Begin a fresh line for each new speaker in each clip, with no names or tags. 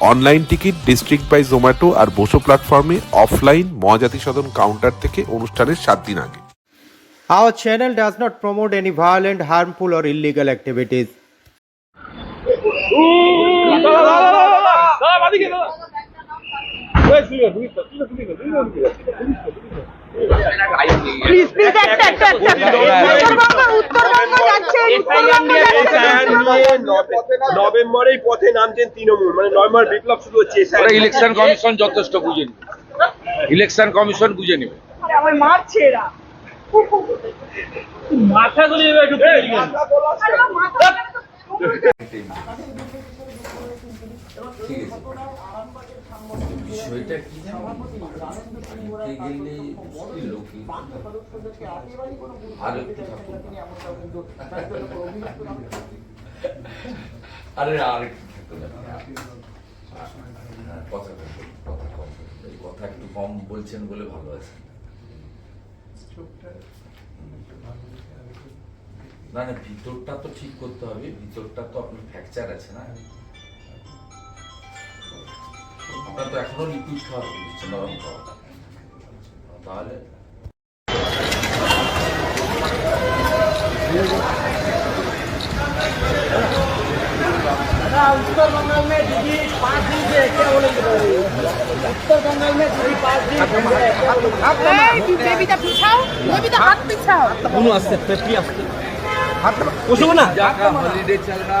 Online ticket District by Zomato আর বসো প্ল্যাটফর্মে offline Mahajati সদন counter থেকে অনুষ্ঠানের সাত দিন আগে
Our channel does not promote any violent, harmful, or illegal activities.
Please please একটা একটা একটা উত্তরবঙ্গ উত্তরবঙ্গ যাচ্ছেন
নভেম্বরেই পথে নামছেন তৃণমূল মানে নভেম্বর বিপ্লব শুরু হচ্ছে
ইলেকশন কমিশন যথেষ্ট বুঝে নেবে। ইলেকশন কমিশন বুঝে নেবে।
মারছে এরা।
মাথা গুলি একটু
আরে আমার মাথা
বিষয়টা কি গেলে লোকে আর একটু আরে আর একটু হ্যাঁ, কথা কথা কম কথা একটু কম বলছেন বলে ভালো আছে। না না ভিতরটা তো ঠিক করতে হবে। ভিতরটা তো আপনার ফ্র্যাকচার আছে না? আপনার তো এখনও লিকুইড খাওয়া হচ্ছে নরম খাওয়া। তাহলে
उत्तर बंगाल में दीदी पाँच दिन से क्या बोलेंगे उत्तर बंगाल में दीदी पाँच दिन বেবিটা পিছাও বেবিটা হাত পিছাও।
আসতে পেটি আসতে হাত না। হলিডে
চল রা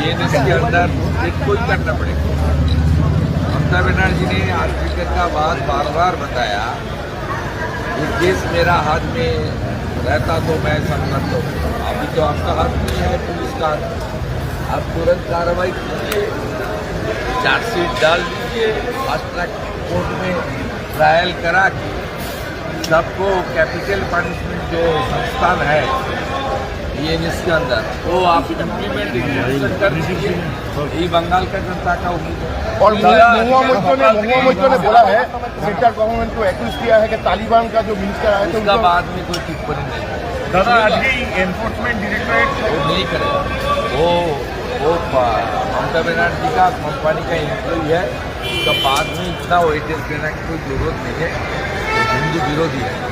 ये के अंदर एक कोई करना पड़ेगा ममता बनर्जी ने आर्टिकल का बात बार बार बताया कि केस मेरा हाथ में रहता तो मैं संगत तो अभी तो आपका हाथ में है पुलिस का आप तुरंत कार्रवाई कीजिए चार्जशीट डाल दीजिए, फास्ट ट्रैक कोर्ट में ट्रायल करा के सबको कैपिटल पनिशमेंट जो संस्थान है ये इसके अंदर। वो आप ये बंगाल का जनता का
और मुआ मुझको ने मुआ मुझको ने बोला है सेंट्रल गवर्नमेंट को एक्यूज किया है कि तालिबान का जो मिनिस्टर आया था
उसका बाद में कोई टिप्पणी नहीं दादा
आज ही एनफोर्समेंट डायरेक्टरेट
वो नहीं करेगा वो वो ममता बनर्जी का कंपनी का एम्प्लॉई है। उसका बाद में इतना वेटेज देना की कोई ज़रूरत नहीं है। हिंदू विरोधी है।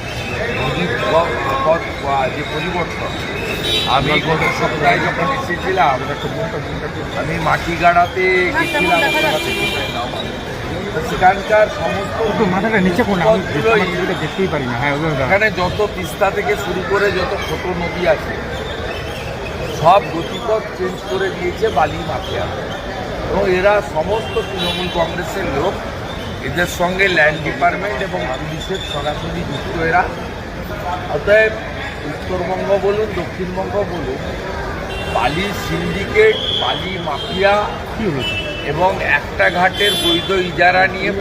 যে পরিবর্তন আমি গত সপ্তাহে যখন এসেছিলাম আমি মাটিগাড়াতে গেছিলাম সেখানকার সমস্ত
মাথাটা নিচে আমি দেখতেই পারি না। হ্যাঁ
এখানে যত তিস্তা থেকে শুরু করে যত ছোট নদী আছে সব গতিপথ চেঞ্জ করে দিয়েছে বালি মাফিয়া। এবং এরা সমস্ত তৃণমূল কংগ্রেসের লোক এদের সঙ্গে ল্যান্ড ডিপার্টমেন্ট এবং পুলিশের সরাসরি যুক্ত এরা। অতএব উত্তরবঙ্গ বলুন দক্ষিণবঙ্গ বলুন বালি সিন্ডিকেট বালি মাফিয়া এবং একটা ঘাটের বৈধ ইজারা নিয়ে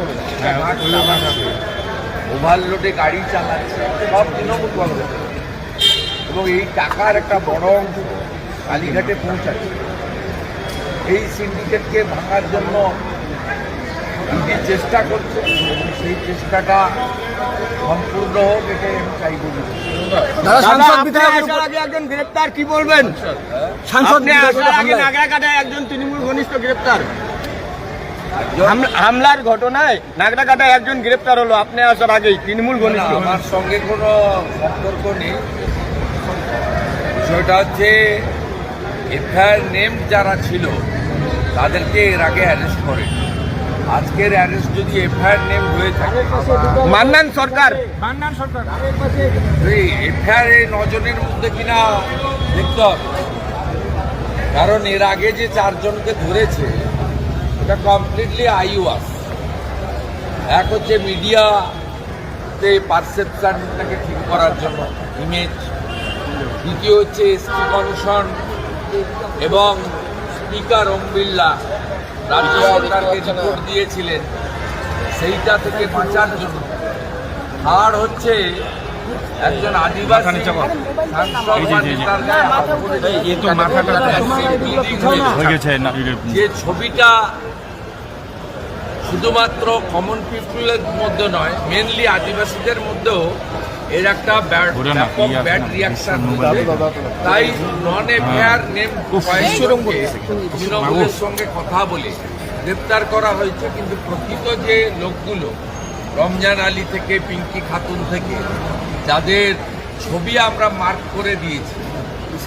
ওভারলোডে গাড়ি চালাচ্ছে সব তৃণমূল কংগ্রেস এবং এই টাকার একটা বড় অংশ কালীঘাটে পৌঁছাচ্ছে। এই সিন্ডিকেটকে ভাঙার জন্য ইডি চেষ্টা করছে সেই চেষ্টাটা সম্পূর্ণ হোক এটাই আমি চাইব।
একজন গ্রেপ্তার কি বলবেন? সাংসদ নাগরাকাটায় একজন তৃণমূল ঘনিষ্ঠ গ্রেপ্তার। হামলার ঘটনায় নাগরাকাটায় একজন গ্রেপ্তার হলো আপনি আসার আগেই তৃণমূল ঘনিষ্ঠ।
আমার সঙ্গে কোনো সম্পর্ক নেই। বিষয়টা হচ্ছে এফআইআর নেম যারা ছিল তাদেরকে এর আগে অ্যারেস্ট করে। আজকের অ্যারেস্ট যদি এফআইআর নেম হয়ে থাকে
মান্নান সরকার।
এফআইআর এই নজনের মধ্যে কিনা দেখতে হবে। কারণ এর আগে যে চারজনকে ধরেছে এটা কমপ্লিটলি আইওয়াস। এক হচ্ছে মিডিয়াতে পারসেপশনটাকে ঠিক করার জন্য ইমেজ দ্বিতীয় হচ্ছে এসটি কমিশন এবং স্পিকার ওম বিড়লা। রাজ্য সরকারকে রিপোর্ট দিয়েছিলেন সেইটা থেকে বাঁচার জন্য। আর হচ্ছে একজন আদিবাসী। যে ছবিটা শুধুমাত্র কমন পিপুলের মধ্যে নয় মেনলি আদিবাসীদের মধ্যেও এর একটা ব্যাড ব্যাপক ব্যাড রিয়াকশন তাই নন এফআইআর নেম তৃণমূলের সঙ্গে কথা বলে গ্রেপ্তার করা হয়েছে কিন্তু প্রকৃত যে লোকগুলো রমজান আলী থেকে পিঙ্কি খাতুন থেকে যাদের ছবি আমরা মার্ক করে দিয়েছি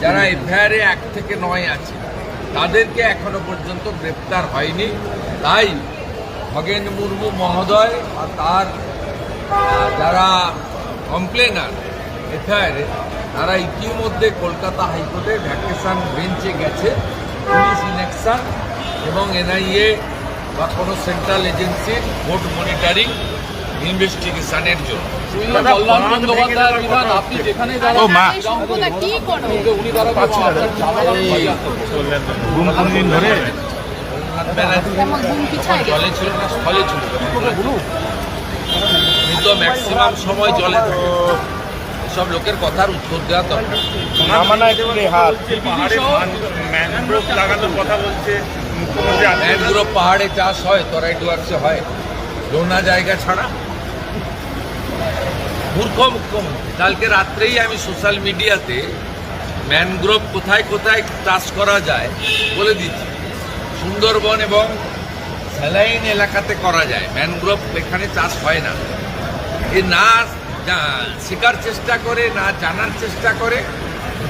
যারা এফআইআরে এক থেকে নয় আছে তাদেরকে এখনও পর্যন্ত গ্রেপ্তার হয়নি। তাই খগেন মুর্মু মহোদয় আর তার যারা কমপ্লেনার এফআইআরে তারা ইতিমধ্যে কলকাতা হাইকোর্টে ভ্যাকেশন বেঞ্চে গেছে। পুলিশ ইলেকশন এবং এনআইএ বা কোনো সেন্ট্রাল এজেন্সির ভোট মনিটারিং ইনভেস্টিগেশনের জন্য।
আপনি যেখানে
ও মা।
সম্পূর্ণ কি করো?
উনি
ধরে?
জলে ছিল না স্থলে ছিল। ম্যাক্সিমাম সময় জলে থাকে সব লোকের কথার উত্তর দেওয়া দরকার।
ম্যানগ্রোভ লাগানোর কথা বলছে
ম্যানগ্রোভ পাহাড়ে চাষ হয় তরাই ডুয়ার্সে হয়। লোনা জায়গা ছাড়া। মূর্খ মুখ্যমন্ত্রী কালকে রাত্রেই আমি সোশ্যাল মিডিয়াতে ম্যানগ্রোভ কোথায় কোথায় চাষ করা যায় বলে দিচ্ছি। সুন্দরবন এবং স্যালাইন এলাকাতে করা যায়। ম্যানগ্রোভ এখানে চাষ হয় না। এ না শেখার চেষ্টা করে না জানার চেষ্টা করে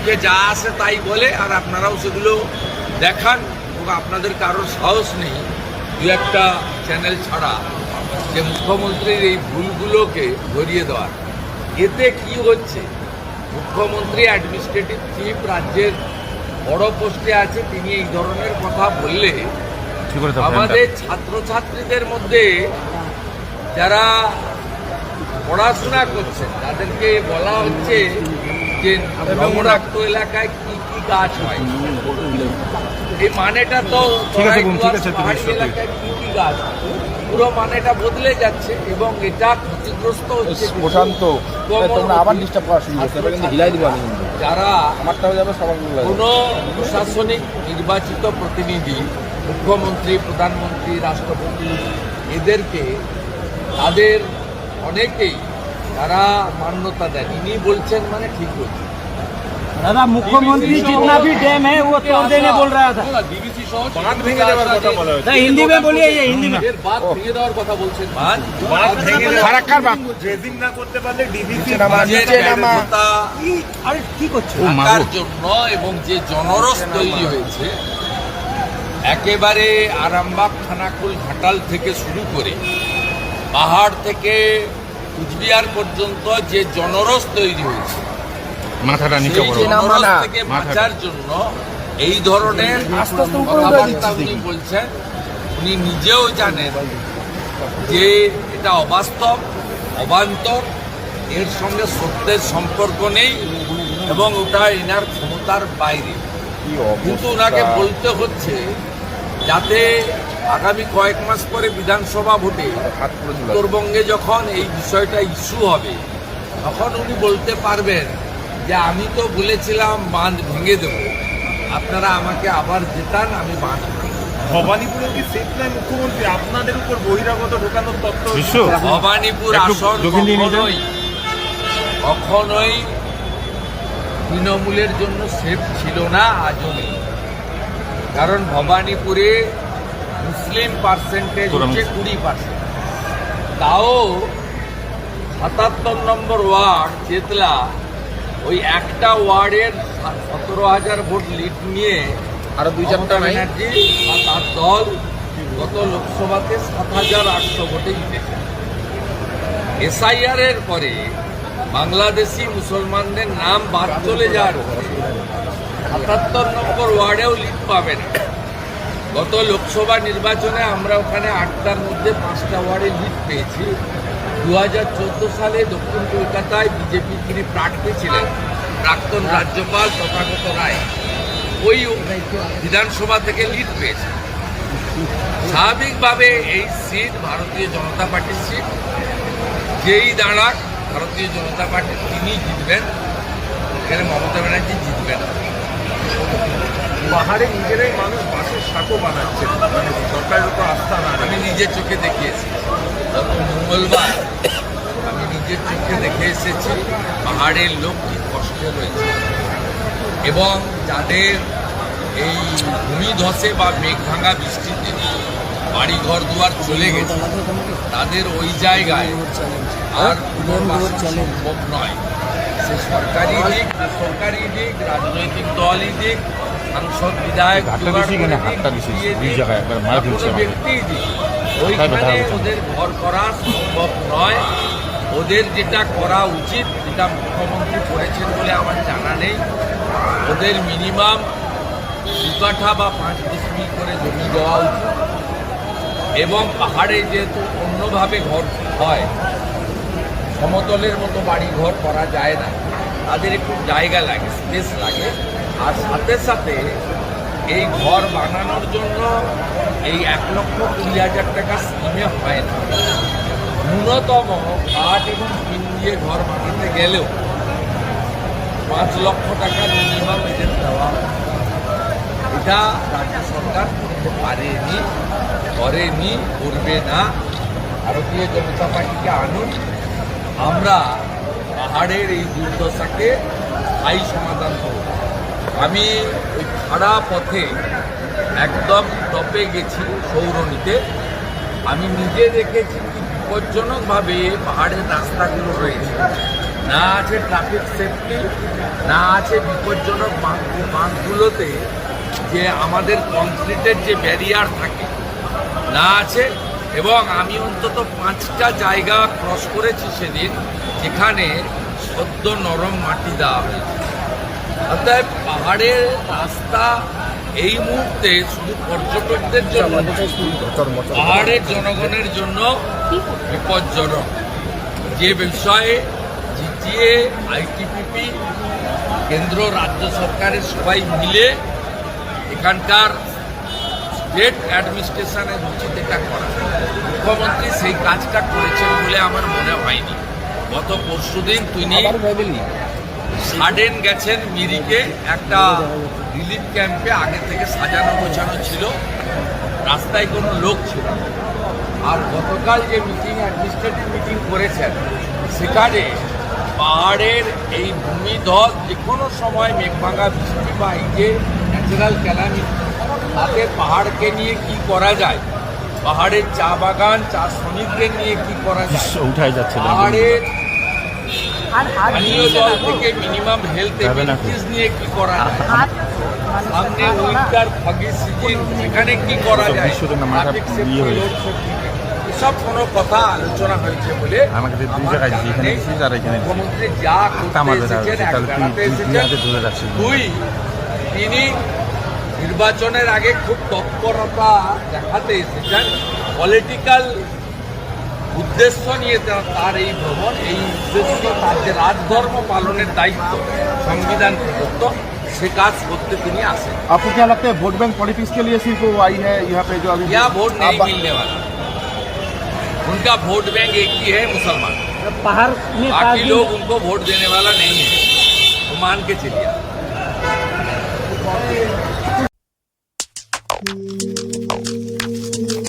যে যা আসে তাই বলে আর আপনারাও সেগুলো দেখান। এবং আপনাদের কারোর সাহস নেই দু একটা চ্যানেল ছাড়া যে মুখ্যমন্ত্রীর এই ভুলগুলোকে ধরিয়ে দেওয়ার। এতে কি হচ্ছে? মুখ্যমন্ত্রী অ্যাডমিনিস্ট্রেটিভ চিফ রাজ্যের বড় পোস্টে আছে তিনি এই ধরনের কথা বললে আমাদের ছাত্রছাত্রীদের মধ্যে যারা পড়াশোনা করছেন তাদেরকে বলা হচ্ছে যে নমরাক্ত এলাকায় কি কি গাছ হয়। এই মানেটা তো। এলাকায় কি কি গাছ পুরো মানেটা বদলে যাচ্ছে এবং এটা ক্ষতিগ্রস্ত হচ্ছে।
প্রশান্ত তোমরা আবার ডিস্টার্ব করা শুরু করছ কিন্তু হিলাই দিব আমি
যারা
আমারটা যাবে সবার
কোনো প্রশাসনিক নির্বাচিত প্রতিনিধি মুখ্যমন্ত্রী প্রধানমন্ত্রী রাষ্ট্রপতি এদেরকে তাদের অনেকেই তারা মান্যতা দেন ইনি বলছেন মানে ঠিক বলছেন
দাদা মুখ্যমন্ত্রী जितना भी डैम है वो तोड़ देने बोल रहा था
ডিবিসি সহ
বাঁধ ভেঙে দেওয়ার কথা বলা হয়েছে
नहीं, हिंदी में बोलिए ये हिंदी में
এর বাদ ভেঙে দেওয়ার কথা বলছেন
বাঁধ
বাঁধ ভেঙে ফারাক্কার বাঁধ ড্রেজিং না করতে পারলে ডিভিসি
বাঁধের ব্যর্থতা
अरे की করছো
থাকার জন্য এবং যে জনরস তৈরি হয়েছে একেবারে আরামবাগ খানাকুল ঘাটাল থেকে শুরু করে পাহাড় থেকে কুচবিহার পর্যন্ত যে জনরস তৈরি হয়েছে
মাথাটা নিচে
জনরস থেকে বাঁচার জন্য এই ধরনের কথাবার্তা উনি বলছেন উনি নিজেও জানেন যে এটা অবাস্তব অবান্তর এর সঙ্গে সত্যের সম্পর্ক নেই এবং ওটা এনার ক্ষমতার বাইরে। কিন্তু ওনাকে বলতে হচ্ছে যাতে আগামী কয়েক মাস পরে বিধানসভা ভোটে উত্তরবঙ্গে যখন এই বিষয়টা ইস্যু হবে তখন উনি বলতে পারবেন যে আমি তো বলেছিলাম বাঁধ ভেঙে দেব। আপনারা আমাকে আবার জেতান আমি বাঁধ ভাঙব।
ভবানীপুরে কি সেফ নাই মুখ্যমন্ত্রী? আপনাদের উপর বহিরাগত ঢোকানোর তত্ত্ব
ভবানীপুর আসন কখনোই তৃণমূলের জন্য সেফ ছিল না আজও নেই। কারণ ভবানীপুরে মুসলিম পার্সেন্টেজ হচ্ছে কুড়ি পার্সেন্ট তাও সাতাত্তর নম্বর ওয়ার্ড চেতলা ওই একটা ওয়ার্ডের সতেরো হাজার ভোট লিড নিয়ে আরও দুই চারটা ব্যানার্জি আর তার দল গত লোকসভাতে সাত হাজার আটশো ভোটে জিতেছে। এসআইআর এর পরে বাংলাদেশি মুসলমানদের নাম বাদ চলে যাওয়ার সাতাত্তর নম্বর ওয়ার্ডেও লিড পাবে না। গত লোকসভা নির্বাচনে আমরা ওখানে আটটার মধ্যে পাঁচটা ওয়ার্ডে লিড পেয়েছি। দু হাজার চোদ্দ সালে দক্ষিণ কলকাতায় বিজেপির যিনি প্রার্থী ছিলেন, প্রাক্তন রাজ্যপাল তথাগত রায়, ওই বিধানসভা থেকে লিড পেয়েছে স্বাভাবিকভাবে এই সিট ভারতীয় জনতা পার্টির সিট যেই দাঁড়াক, ভারতীয় জনতা পার্টি তিনি জিতবেন। এখানে মমতা ব্যানার্জি জিতবেন না।
পাহাড়ে নিজেরাই মানুষ বাসের সাঁকো বানাচ্ছে। মানে সরকারের উপর আস্থা না
আমি নিজের চোখে দেখে এসেছি গত মঙ্গলবার আমি নিজের চোখে দেখে এসেছি, পাহাড়ের লোক কি কষ্টে রয়েছে এবং যাদের এই ভূমি ধসে বা মেঘ ভাঙা বৃষ্টিতে বাড়ি ঘর দুয়ার চলে গেছে, তাদের ওই জায়গায় আর পুনর্বাস সম্ভব নয়। সে সরকারি দিক বেসরকারি দিক রাজনৈতিক দলই দিক সাংসদ বিধায়ক ব্যক্তিই দিক ওইখানে ওদের ঘর করা সম্ভব নয়। ওদের যেটা করা উচিত যেটা মুখ্যমন্ত্রী করেছেন বলে আমার জানা নেই ওদের মিনিমাম দু কাঠা বা পাঁচ ডিসমিল করে জমি দেওয়া উচিত। এবং পাহাড়ে যেহেতু অন্যভাবে ঘর হয় সমতলের মতো বাড়ি ঘর করা যায় না। তাদের একটু জায়গা লাগে, স্পেস লাগে। আর সাথে সাথে এই ঘর বানানোর জন্য এই এক লক্ষ কুড়ি হাজার টাকা স্কিমে হয় না। ন্যূনতম কাঠ এবং টিন দিয়ে ঘর বানাতে গেলেও পাঁচ লক্ষ টাকা মিনিমাম এদের দেওয়া এটা রাজ্য সরকার করতে পারেনি, করেনি, করবে না। ভারতীয় জনতা পার্টিকে আনুন। আমরা পাহাড়ের এই দুর্দশাকে স্থায়ী সমাধান করব। আমি ওই খাড়া পথে একদম টপে গেছি সৌরনীতে। আমি নিজে দেখেছি কি বিপজ্জনকভাবে পাহাড়ের রাস্তাগুলো রয়েছে। না আছে ট্রাফিক সেফটি না আছে বিপজ্জনক বাঁকগুলোতে যে আমাদের কংক্রিটের যে ব্যারিয়ার থাকে, না আছে এবং আমি অন্তত পাঁচটা জায়গা ক্রস করেছি সেদিন যেখানে সদ্য নরম মাটি দেওয়া হয়েছে। অর্থাৎ পাহাড়ের রাস্তা এই মুহূর্তে শুধু পর্যটকদের জন্য পাহাড়ের জনগণের জন্য বিপজ্জনক। যে বিষয়ে জিটিএ আইটিপিপি কেন্দ্র রাজ্য সরকারের সবাই মিলে এখানকার স্টেট অ্যাডমিনিস্ট্রেশনের উচিত এটা করা মুখ্যমন্ত্রী সেই কাজটা করেছেন বলে আমার মনে হয়নি। গত পরশুদিন তিনি সাডেন গেছেন মিরিকে একটা রিলিফ ক্যাম্পে আগে থেকে সাজানো গোছানো ছিল। রাস্তায় কোনো লোক ছিল না। আর গতকাল যে মিটিং অ্যাডমিনিস্ট্রেটিভ মিটিং করেছেন সেখানে পাহাড়ের এই ভূমিধস যে কোনো সময় মেঘভাঙা বৃষ্টি বা এই যে ন্যাচারাল ক্যালামিটি তাতে পাহাড়কে নিয়ে কি করা যায়? পাহাড়ের চা বাগান চা শ্রমিকদের নিয়ে কি করা যায়?
উঠাই যাচ্ছে
পাহাড়ের পানীয় জল থেকে মিনিমাম হেলথ এবিলিটিস নিয়ে কি করা যায়? সামনে উইন্টার ফগি সিজন সেখানে কি করা যায়?
বিশ্বদের না মাথা
Traffic safety,
ইয়ে
কোনো কথা আলোচনা হয়েছে বলে
আমাকে দুই জায়গায়
জানা
যেখানে
নেই।
গেছিস আর এখানে
মুখ্যমন্ত্রী যা করতে এসেছেন, এক বেড়াতে
তুই দুই হাতে
এসেছেন। দুই তিনি নির্বাচনের আগে খুব তৎপরতা দেখাতে এসেছেন পলিটিক্যাল উদ্দেশ্য নিয়ে তার- তার এই ভ্রমণ এই উদ্দেশ্য তার যে রাজধর্ম পালনের দায়িত্ব সংবিধান প্রদত্ত সে কাজ করতে তিনি আসেন
आपको क्या लगता है वोट बैंक पॉलिटिक्स के लिए सिर्फ वो आई है यहाँ पे जो अभी
क्या वोट नहीं
आप-
मिलने वाला उनका वोट बैंक एक ही है मुसलमान
पहाड़ में
बाकी लोग उनको वोट देने वाला नहीं है तो मान के चलिए Mm-hmm.